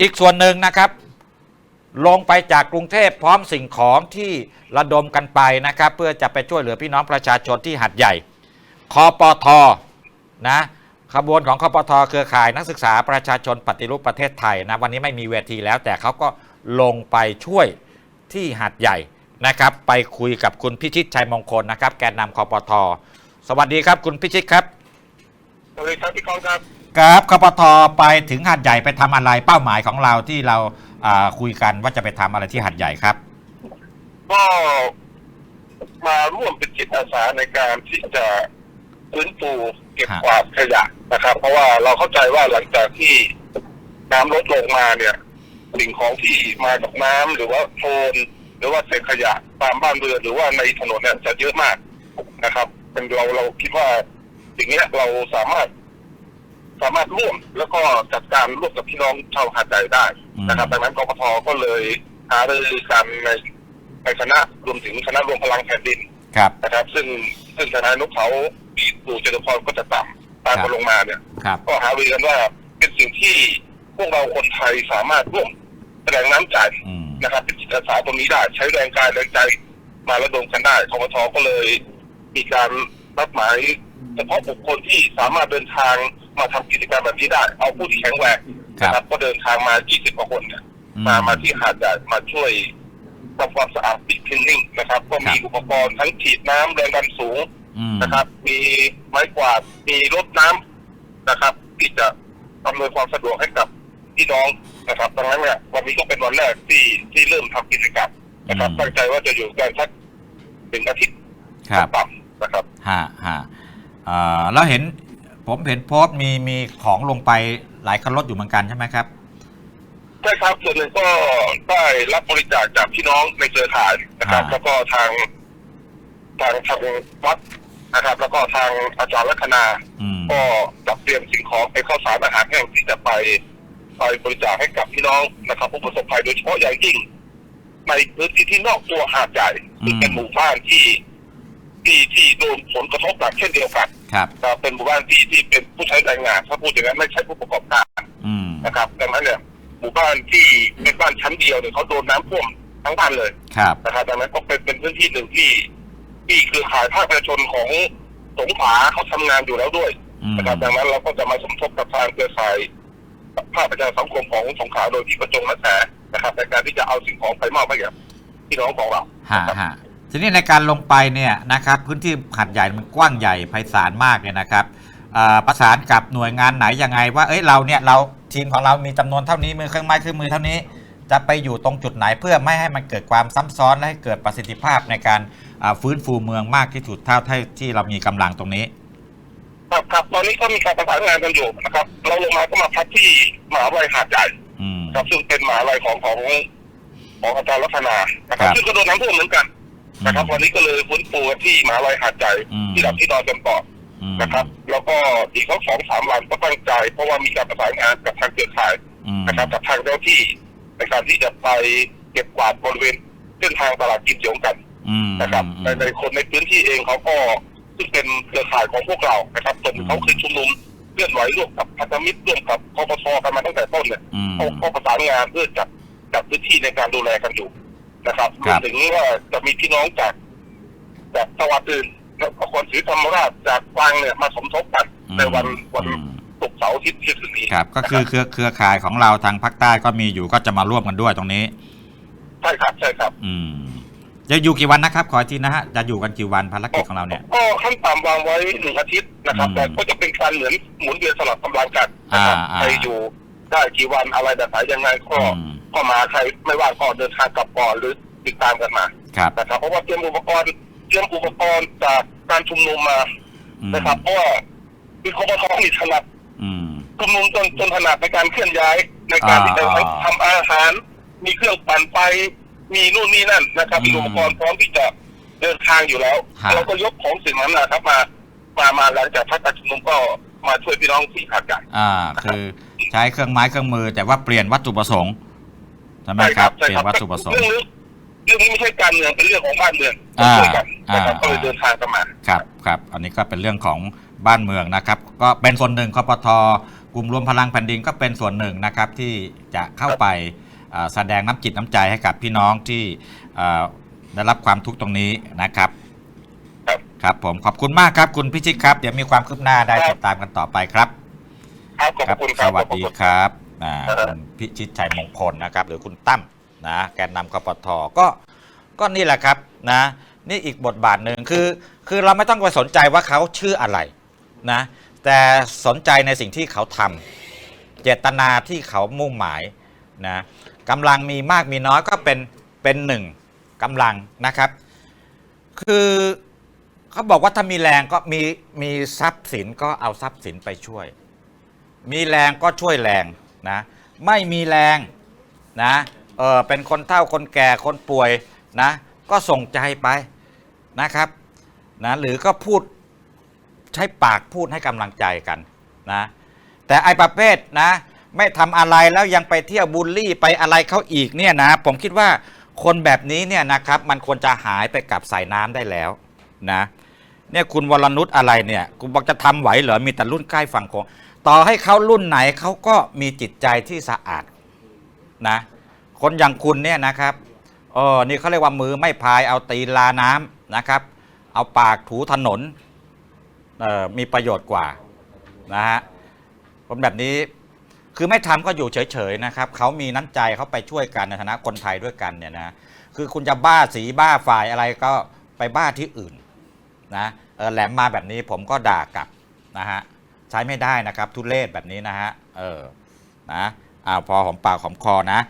อีกส่วนหนึ่งนะครับลงไปจากกรุงเทพพร้อมสิ่งของที่ระดมกันไปนะครับเพื่อจะไปช่วยเหลือพี่น้องประชาชนที่หัดใหญ่คอปทนะขบวนของคอปทเครือข่ายนักศึกษาประชาชนปฏิรูปประเทศไทยนะวันนี้ไม่มีเวทีแล้ว แต่เขาก็ลงไปช่วยที่หัดใหญ่นะครับ ไปคุยกับคุณพิชิตชัยมงคลนะครับ แกนนำคอปทสวัสดีครับคุณพิชิตครับสวัสดีครับพี่กองครับ ครับคปทไปถึงหัดใหญ่ไปทำอะไรเป้าหมายของเราที่เราอ่าคุยกันว่าจะไปทำอะไรที่หัดใหญ่ครับ ก็มาร่วมเป็นจิตอาสาในการที่จะฟื้นฟูเก็บฮะกวาดขยะนะครับ เพราะว่าเราเข้าใจว่าหลังจากที่น้ำลดลงมาเนี่ยสิ่งของที่มากับน้ำหรือว่าโคลนหรือว่าเศษขยะตามบ้านเรือนหรือว่าในถนนเนี่ยจะเยอะมากนะครับ เป็นเราเราคิดว่าสิ่งเนี้ยเราสามารถ สามารถร่วมแล้วก็จัดการร่วมกับพี่น้องชาวหาดใหญ่ได้นะครับดังนั้นกกทก็เลยหารือกันในในคณะรวมถึงคณะรวมพลังแผ่นดินครับนะครับ ซึ่งซึ่งทนายนกเขาปีตู่เจริญพรก็จะตามตามครักับนลงมาเนี่ยครับก็หารือกันว่าเป็นสิ่งที่พวกเราคนไทยสามารถร่วมแสดงน้ำใจอืมนะครับเป็นจิตอาสาตรงนี้ได้ใช้แรงกายแรงใจมาระดมกันได้กกทก็เลย มีการนัดหมายเฉพาะบุคคลที่สามารถเดินทาง มาทำกิจกรรมแบบนี้ได้ เอาผู้ที่แข็งแรงครับนะครับ ก็เดินทางมา 20กว่าคนเนี่ยอืมามาที่หาดใหญ่มาช่วยทำความสะอาดปิดคลีนนิ่งนะครับ ก็มีครับ อุปกรณ์ทั้งฉีดน้ำแรงดันสูง อืม นะครับ มีไม้กวาด มีรถน้ำนะครับ ที่จะอำนวยความสะดวกให้กับพี่น้องนะครับดังนั้นเนี่ยวันนี้ก็เป็นวันแรกที่ที่เริ่มทำกิจกรรมนะครับตั้งใจว่าจะอยู่กันสักหนึ่งอาทิตย์ครับ ต่ำๆนะครับ ฮะฮะอ่าแล้วเห็น ผมเห็นโพสต์มีมีของลงไปหลายคันรถอยู่เหมือนกันใช่ไหมครับ ใช่ครับส่วนหนึ่งก็ได้รับบริจาคจากพี่น้องในเครือข่ายนะครับ อ่า แล้วก็ทางทางทางวัดนะครับ แล้วก็ทางอาจารย์ลัคนา อืม ก็จัดเตรียมสิ่งของไปข้าวสารอาหารแห้งที่จะไปไปบริจาคให้กับพี่น้องนะครับผู้ประสบภัยโดยเฉพาะอย่างยิ่ง ในพื้นที่ที่นอกตัวหาดใหญ่ซึ่งเป็นหมู่บ้านที่ที่ที่โดนผลกระทบหนักเช่นเดียวกัน ครับนะครับเป็นหมู่บ้านที่ที่เป็นผู้ใช้แรงงานถ้าพูดอย่างนั้นไม่ใช่ผู้ประกอบการอืมนะครับ ดังนั้นเนี่ยหมู่บ้านที่เป็นบ้านชั้นเดียวเนี่ยเขาโดนน้ำท่วมทั้งบ้านเลยครับนะครับดังนั้นก็เป็นเป็นพื้นที่หนึ่งที่ที่เครือข่ายภาคประชาชนของสงขลาเขาทำงานอยู่แล้วด้วยอืมนะครับดังนั้นเราก็จะมาสมทบกับทางเครือข่ายภาคประชาสังคมของสงขลาโดยที่ประจงและแสนะครับในการที่จะเอาสิ่งของไปมอบให้กับพี่น้องของเราฮะฮะ ทีนี้ในการลงไปเนี่ยนะครับพื้นที่หัดใหญ่มันกว้างใหญ่ไพศาลมากเนี่ยนะครับอ่าประสานกับหน่วยงานไหนยังไง ว่าเอ้ยเราเนี่ยเราทีมของเรามีจำนวนเท่านี้มือเครื่องไม้เครื่องมือเท่านี้ จะไปอยู่ตรงจุดไหนเพื่อไม่ให้มันเกิดความซ้ำซ้อนและให้เกิดประสิทธิภาพในการอ่าฟื้นฟูเมืองมากที่สุดเท่าที่ที่เรามีกำลังตรงนี้ครับครับตอนนี้ก็มีการประสานงานกันอยู่นะครับ เราลงมาก็มาพักที่มหาวิทยาลัยหาดใหญ่อืมครับซึ่งเป็นมหาลัยของของของอาจารย์ลักษณานะครับครับซึ่งก็โดนน้ำท่วมเหมือนกัน นะครับอืมวันนี้ก็เลยฟื้นฟูกันที่มหาลัยหาดใหญ่อืมที่ดับที่ดอนจำปอดอืมนะครับ แล้วก็อีกสักสองสามวันก็ตั้งใจ เพราะว่ามีการประสานงานกับทางเครือข่ายอืมนะครับกับทางเจ้าที่ในการที่จะไปเก็บกวาดบริเวณเส้นทางตลาดกินเจียวกันอืมนะครับอืมในในคนในพื้นที่เองเขาก็ซึ่งเป็นเครือข่ายของพวกเรานะครับจนอืมเขาเคยชุมนุมเคลื่อนไหวร่วมกับพันธมิตรร่วมกับคอปทกันมาตั้งแต่ต้นเนี่ยอืมเขาเขาประสานงานเพื่อจัดจัดพื้นที่ในการดูแลกันอยู่ นะครับรครัวมบถึงว่าจะมีพี่น้องจากจากจังหวัดอื่นนครศรีธรรมราชจากกวางเนี่ยมาสมทบกันในวันวันอืมศุกร์เสาร์อาทิตย์ที่จะถึงนี้ครับ ก็คือเครือเครือข่ายของเราทางภาคใต้ก็มีอยู่ก็จะมาร่วมกันด้วยตรงนี้ใช่ครับใช่ครับ อืมจะอยู่กี่วันนะครับ ขออีกทีนะฮะจะอยู่กันกี่วันภารกิจของเราเนี่ยก็ขั้นต่ำวางไว้หนึ่งอาทิตย์นะครับอืมแต่ก็จะเป็นการเหมือนหมุนเวียนสลับกำลังกันนะครับอ่าอ่าใครอยู่ได้กี่วันอะไรแบบไหนยังไงก็อืม ก็มาใครไม่ว่างก็เดินทางกลับก่อนหรือติดตามกันมาครับนะครับเพราะว่าเตรียมอุปกรณ์เตรียมอุปกรณ์จากการชุมนุมมาอืมนะครับเพราะว่าคือคอปทมีถนัดอืมชุมนุมจนจนถนัดในการเคลื่อนย้ายในการที่จะอ่าทำอาหาร มีเครื่องปั่นไฟมีนู่นนี่นั่นนะครับอืมมีอุปกรณ์พร้อมที่จะเดินทางอยู่แล้วฮะเราก็ยกของสิ่งนั้นนะครับมามามาหลังจากพักการชุมนุมก็มาช่วยพี่น้องที่หาดใหญ่อ่า คือใช้เครื่องไม้เครื่องมือ แต่ว่าเปลี่ยนวัตถุประสงค์ใช่ไหมครับเปลี่ยนวัตถุประสงค์เรื่องนี้เรื่องนี้ไม่ใช่การเมืองเป็นเรื่องของบ้านเมืองอ่าช่วยกันนะครับอ่าก็เลยเดินทางกันมาครับครับอันนี้ก็เป็นเรื่องของบ้านเมืองนะครับ ก็เป็นส่วนหนึ่งคปทกลุ่มรวมพลังแผ่นดินก็เป็นส่วนหนึ่งนะครับที่จะเข้าไปเอ่อแสดงน้ำจิตน้ำใจให้กับพี่น้องที่เอ่อได้รับความทุกข์ตรงนี้นะครับครับครับผมขอบคุณมากครับคุณพิชิตครับ เดี๋ยวมีความคืบหน้าได้ครับติดตามกันต่อไปครับครับขอบคุณคสรับวัสดีครับ อ่าคุณพิชิตชัยมงคลนะครับ หรือคุณตั้มนะแกนนำกปทก็ก็นี่แหละครับนะนี่อีกบทบาทหนึ่งคือ คือเราไม่ต้องไปสนใจว่าเขาชื่ออะไรนะแต่สนใจในสิ่งที่เขาทำเจตนาที่เขามุ่งหมายนะกำลังมีมากมีน้อยก็เป็นเป็นหนึ่งกำลังนะครับ คือเขาบอกว่าถ้ามีแรงก็มีมีทรัพย์สินก็เอาทรัพย์สินไปช่วย มีแรงก็ช่วยแรง นะไม่มีแรงนะเออเป็นคนเฒ่าคนแก่คนป่วยนะก็ส่งใจไปนะครับนะหรือก็พูดใช้ปากพูดให้กำลังใจกันนะแต่ไอประเภทนะไม่ทำอะไรแล้วยังไปเที่ยวบูลลี่ไปอะไรเขาอีกเนี่ยนะผมคิดว่าคนแบบนี้เนี่ยนะครับมันควรจะหายไปกับสายน้ำได้แล้วนะเนี่ยคุณวรนุชอะไรเนี่ยคุณบอกจะทำไหวเหรอมีแต่รุ่นใกล้ฝั่งโขง ต่อให้เขารุ่นไหนเขาก็มีจิตใจที่สะอาดนะ คนอย่างคุณเนี่ยนะครับเออนี่เขาเรียกว่ามือไม่พายเอาตีลาน้ำนะครับ เอาปากถูถนนออมีประโยชน์กว่านะฮะคนแบบนี้คือไม่ทำก็อยู่เฉยๆนะครับเขามีน้ำใจเขาไปช่วยกันในฐานะคนไทยด้วยกันเนี่ยนะคือคุณจะบ้าสีบ้าฝ่ายอะไรก็ไปบ้าที่อื่นนะออแหลมมาแบบนี้ผมก็ด่ากลับนะฮะ ใช้ไม่ได้นะครับ ทุเรศแบบนี้นะฮะเออนะอ้าวพอหอมปากหอมคอนะ